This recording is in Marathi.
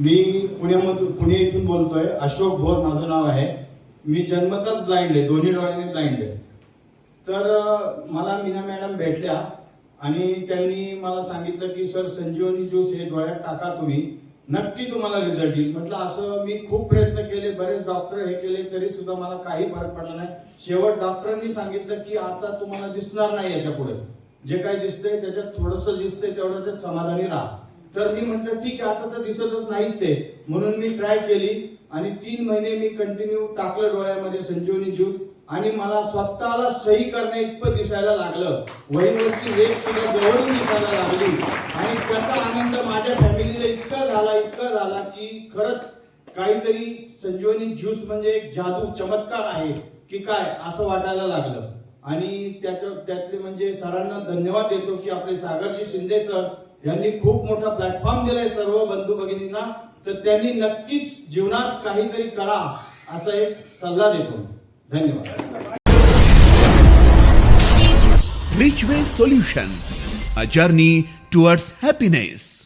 मी पुण्यामधून पुणे इथून बोलतोय. अशोक भोर माझं नाव आहे. मी जन्मतच ब्लाइंड आहे. दोन्ही डोळ्यांनी ब्लाइंड आहे. तर मला मीना मॅडम भेटल्या आणि त्यांनी मला सांगितलं की सर संजीवनी ज्यूस हे डोळ्यात टाका तुम्ही. नक्की तुम्हाला रिझल्ट येईल. म्हटलं असं मी खूप प्रयत्न केले. बरेच डॉक्टर हे केले. तरी सुद्धा मला काही फरक पडला नाही. शेवट डॉक्टरांनी सांगितलं की आता तुम्हाला दिसणार नाही याच्यापुढे जे काही दिसतंय त्याच्यात थोडस दिसतंय तेवढं त्यात समाधानी राहा. तर मी म्हटलं ठीक आहे आता तर दिसतच नाहीच आहे. म्हणून मी ट्राय केली आणि तीन महिने मी कंटिन्यू टाकलं डोळ्यामध्ये संजीवनी ज्यूस आणि मला स्वतःला सही करण्या इतपत दिसायला लागलं. वहीवरची रेख सुद्धा जवळून दिसायला लागली. आणि त्याचा आनंद माझ्या फॅमिलीला इतका झाला इतका झाला की खरंच काहीतरी संजीवनी ज्यूस म्हणजे एक जादू चमत्कार आहे की काय असं वाटायला लागलं. आणि त्याच्या त्यातले म्हणजे सरांना धन्यवाद देतो की आपले सागरजी शिंदे सर यांनी खूप मोठा प्लॅटफॉर्म दिलाय सर्व बंधू भगिनींना. तर त्यांनी नक्कीच जीवनात काहीतरी करा असा एक सल्ला देतो धन्यवाद. Richway Solutions, a journey towards happiness